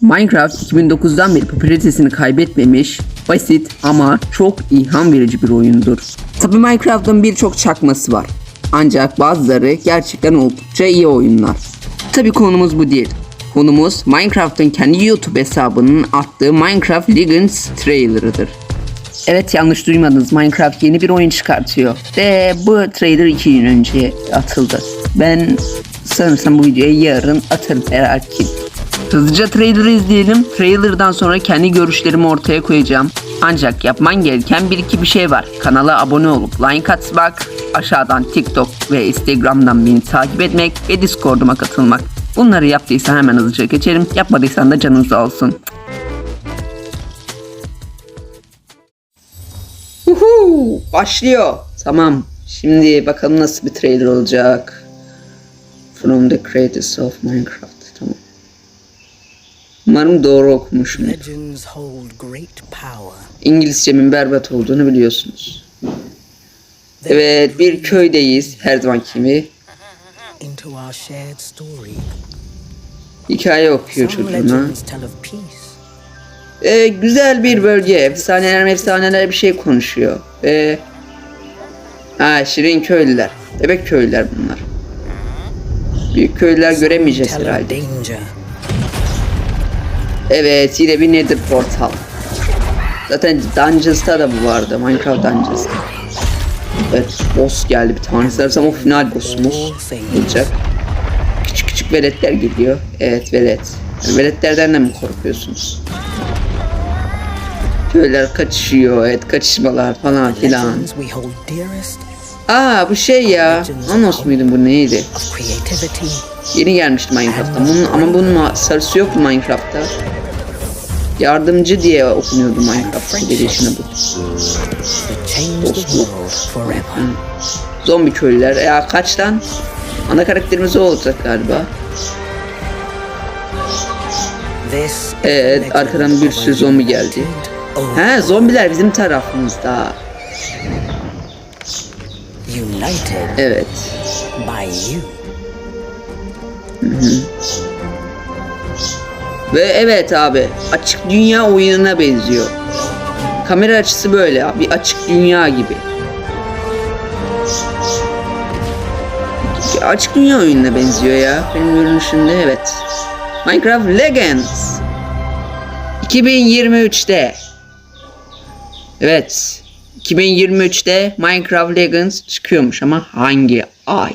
Minecraft 2009'dan beri popülaritesini kaybetmemiş, basit ama çok ilham verici bir oyundur. Tabi Minecraft'ın birçok çakması var. Ancak bazıları gerçekten oldukça iyi oyunlar. Tabi konumuz bu değil. Konumuz Minecraft'ın kendi YouTube hesabının attığı Minecraft Legends trailerıdır. Evet yanlış duymadınız. Minecraft yeni bir oyun çıkartıyor. Ve bu trailer 2 gün önce atıldı. Ben sanırsam bu videoyu yarın atarım herhalde. Hızlıca trailer'ı izleyelim. Trailer'dan sonra kendi görüşlerimi ortaya koyacağım. Ancak yapman gereken bir iki bir şey var. Kanala abone olup like atmak, aşağıdan TikTok ve Instagram'dan beni takip etmek ve Discord'uma katılmak. Bunları yaptıysan hemen hızlıca geçelim. Yapmadıysan da canınız olsun. Uhu, başlıyor. Tamam. Şimdi bakalım nasıl bir trailer olacak. From the creators of Minecraft. Umarım doğru okumuşum. İngilizcemin berbat olduğunu biliyorsunuz. Evet bir köydeyiz her zaman story. Hikaye okuyor çocuğuna. Ee, güzel bir bölge. Efsaneler efsaneler bir şey konuşuyor. Ee, ha, şirin köylüler. Bebek köylüler bunlar. Büyük köylüler göremeyeceğiz herhalde. Evet yine bir Nether portal. Zaten Dungeons'ta da bu vardı. Minecraft Dungeons'ta. Evet boss geldi bir tanesi. Dersem o final boss'umuz olacak. Küçük küçük veletler geliyor. Evet velet. Yani veletlerden de mi korkuyorsunuz? Köyler kaçışıyor. Evet kaçışmalar falan filan. Aa bu şey ya. Anos muydu bu neydi? Yeni gelmişti Minecraft'ta. Bunun, ama bunun sarısı yok mu Minecraft'ta? Yardımcı diye okunuyordu Minecraft'ta gelişine bu. forever. Zombi köylüler. Ya kaçtan? Ana karakterimiz o olacak galiba. Evet, arkadan bir sürü zombi geldi. He zombiler bizim tarafımızda. Evet. by you. Ve evet abi açık dünya oyununa benziyor. Kamera açısı böyle abi açık dünya gibi. Açık dünya oyununa benziyor ya. Benim görünüşümde evet. Minecraft Legends. 2023'te. Evet. 2023'te Minecraft Legends çıkıyormuş ama hangi ay?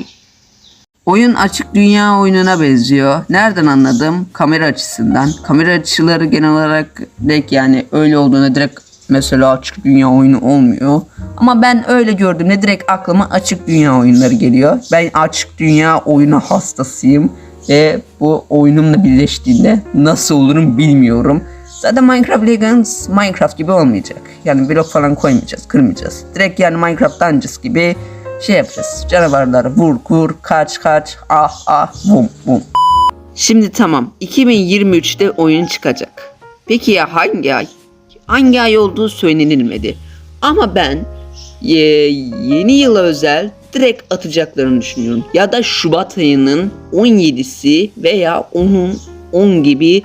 Oyun açık dünya oyununa benziyor. Nereden anladım? Kamera açısından. Kamera açıları genel olarak direkt yani öyle olduğunda direkt mesela açık dünya oyunu olmuyor. Ama ben öyle gördüğümde direkt aklıma açık dünya oyunları geliyor. Ben açık dünya oyunu hastasıyım. Ve bu oyunumla birleştiğinde nasıl olurum bilmiyorum. Zaten Minecraft Legends Minecraft gibi olmayacak. Yani blok falan koymayacağız, kırmayacağız. Direkt yani Minecraft Dungeons gibi şey yapacağız. Canavarları vur kur, kaç kaç, ah ah, bum bum. Şimdi tamam 2023'te oyun çıkacak. Peki ya hangi ay? Hangi ay olduğu söylenilmedi. Ama ben e, yeni yıla özel direkt atacaklarını düşünüyorum. Ya da Şubat ayının 17'si veya 10'un 10 gibi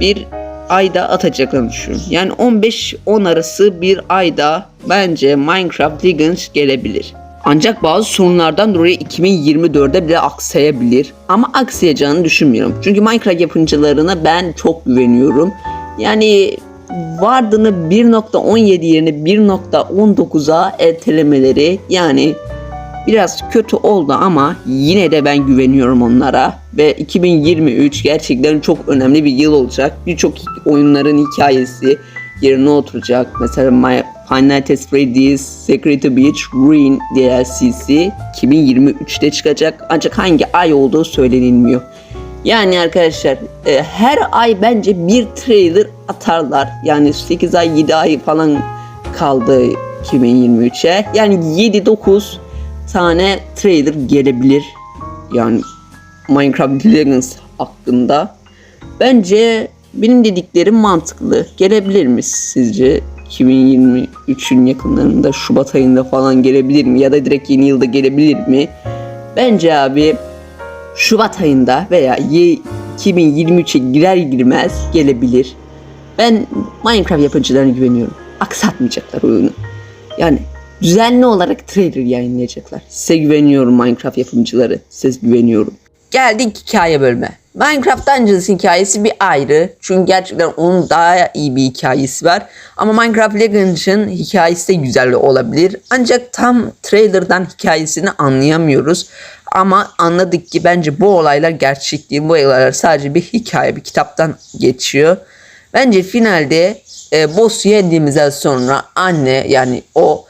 bir ayda atacaklarını düşünüyorum. Yani 15-10 arası bir ayda bence Minecraft Legends gelebilir. Ancak bazı sorunlardan dolayı 2024'de bile aksayabilir. Ama aksayacağını düşünmüyorum. Çünkü Minecraft yapımcılarına ben çok güveniyorum. Yani Vardın'ı 1.17 yerine 1.19'a ertelemeleri yani biraz kötü oldu ama yine de ben güveniyorum onlara ve 2023 gerçekten çok önemli bir yıl olacak. Birçok oyunların hikayesi yerine oturacak. Mesela My Nights at Freddy's Security Beach Ruin DLC'si 2023'te çıkacak ancak hangi ay olduğu söylenilmiyor. Yani arkadaşlar e, her ay bence bir trailer atarlar. Yani 8 ay 7 ay falan kaldı 2023'e. Yani 7-9 tane trailer gelebilir. Yani Minecraft Legends hakkında. Bence benim dediklerim mantıklı. Gelebilir mi sizce? 2023'ün yakınlarında Şubat ayında falan gelebilir mi? Ya da direkt yeni yılda gelebilir mi? Bence abi Şubat ayında veya ye- 2023'e girer girmez gelebilir. Ben Minecraft yapımcılarına güveniyorum. Aksatmayacaklar oyunu. Yani düzenli olarak trailer yayınlayacaklar. Size güveniyorum Minecraft yapımcıları. Size güveniyorum. Geldik hikaye bölüme. Minecraft Dungeons hikayesi bir ayrı. Çünkü gerçekten onun daha iyi bir hikayesi var. Ama Minecraft Legends'ın hikayesi de güzel olabilir. Ancak tam trailer'dan hikayesini anlayamıyoruz. Ama anladık ki bence bu olaylar gerçek değil. Bu olaylar sadece bir hikaye, bir kitaptan geçiyor. Bence finalde e, boss'u yendiğimizden sonra anne yani o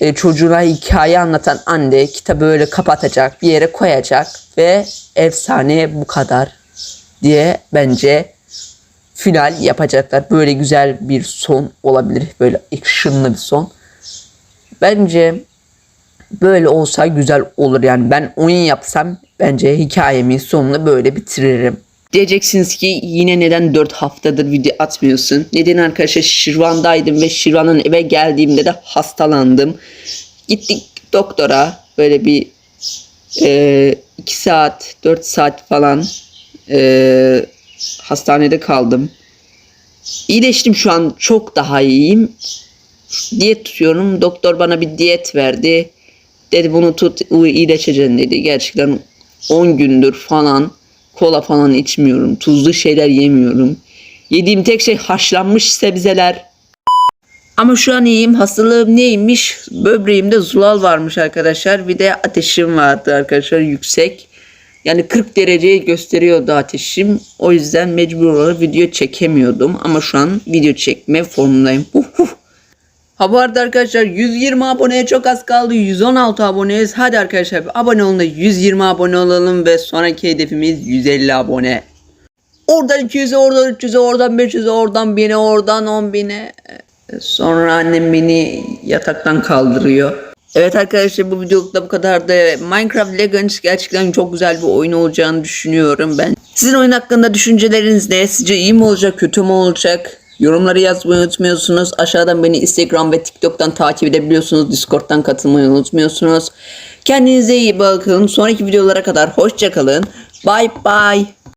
e, çocuğuna hikaye anlatan anne kitabı böyle kapatacak bir yere koyacak ve efsane bu kadar diye bence final yapacaklar. Böyle güzel bir son olabilir. Böyle actionlı bir son. Bence böyle olsa güzel olur yani ben oyun yapsam bence hikayemi sonunu böyle bitiririm. Diyeceksiniz ki yine neden 4 haftadır video atmıyorsun? Neden arkadaşlar Şirvan'daydım ve Şirvan'ın eve geldiğimde de hastalandım. Gittik doktora böyle bir 2 saat 4 saat falan e, hastanede kaldım. İyileştim şu an çok daha iyiyim. Diyet tutuyorum. Doktor bana bir diyet verdi. Dedi bunu tut iyileşeceksin dedi. Gerçekten 10 gündür falan kola falan içmiyorum. Tuzlu şeyler yemiyorum. Yediğim tek şey haşlanmış sebzeler. Ama şu an iyiyim. Hastalığım neymiş? Böbreğimde zulal varmış arkadaşlar. Bir de ateşim vardı arkadaşlar yüksek. Yani 40 dereceyi gösteriyordu ateşim. O yüzden mecbur olarak video çekemiyordum. Ama şu an video çekme formundayım. Huh. Ha bu arkadaşlar 120 aboneye çok az kaldı. 116 aboneyiz. Hadi arkadaşlar abone olun da 120 abone olalım ve sonraki hedefimiz 150 abone. Oradan 200'e, oradan 300'e, oradan 500'e, oradan 1000'e, oradan 10.000'e. Ee, Sonra annem beni yataktan kaldırıyor. Evet arkadaşlar bu videolukta bu kadar da Minecraft Legends gerçekten çok güzel bir oyun olacağını düşünüyorum ben. Sizin oyun hakkında düşünceleriniz ne? Sizce iyi mi olacak, kötü mü olacak? Yorumları yazmayı unutmuyorsunuz. Aşağıdan beni Instagram ve TikTok'tan takip edebiliyorsunuz. Discord'dan katılmayı unutmuyorsunuz. Kendinize iyi bakın. Sonraki videolara kadar hoşçakalın. Bye bye.